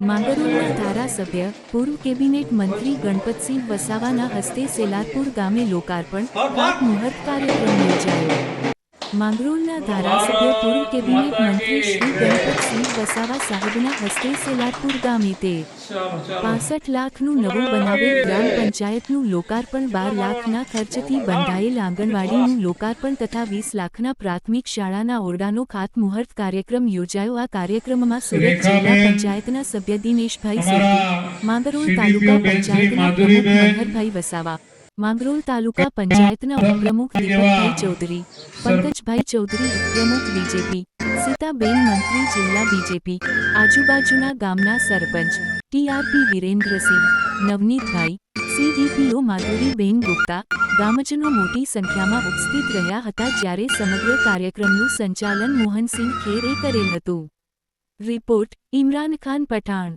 માંગરોળના ધારાસભ્ય પૂર્વ કેબિનેટ મંત્રી ગણપતસિંહ વસાવાના હસ્તે સેલારપુર ગામે લોકાર્પણ ખાતમુહૂર્ત કાર્યક્રમ યોજાયો. માંગરોળના ધારાસભ્ય પૂર્વ કેબિનેટ મંત્રી શ્રી ગણપતસિંહ વસાવા સાહેબના હસ્તે સેલારપુર ગામે તે પાસઠ લાખનું નવું બનાવેલ ગ્રામ પંચાયતનું લોકાર્પણ બાર લાખના ખર્ચથી બંધાયેલ આંગણવાડીનું લોકાર્પણ તથા વીસ લાખના પ્રાથમિક શાળાના ઓરડાનો ખાતમુહૂર્ત કાર્યક્રમ યોજાયો. આ કાર્યક્રમમાં સુરત જિલ્લા પંચાયતના સભ્ય દિનેશભાઈ સોઢી માંગરોળ તાલુકા પંચાયતના પ્રમુખ મનહરભાઈ વસાવા માંગરોળ તાલુકા પંચાયતના ઉપપ્રમુખ દીપકભાઈ ચૌધરી, પંકજભાઈ ચૌધરી, ઉપપ્રમુખ બીજેપી, સીતાબેન મંત્રી, જિલ્લા બીજેપી, આજુબાજુના ગામના સરપંચ, ટીઆરપી વિરેન્દ્રસિંહ, નવનીતભાઈ, સીડીપીઓ માધુરીબેન ગુપ્તા, ગામજનો મોટી સંખ્યામાં ઉપસ્થિત રહ્યા હતા જ્યારે સમગ્ર કાર્યક્રમનું સંચાલન મોહનસિંહ ખેરે કરેલ હતું. રિપોર્ટ ઇમરાન ખાન પઠાણ.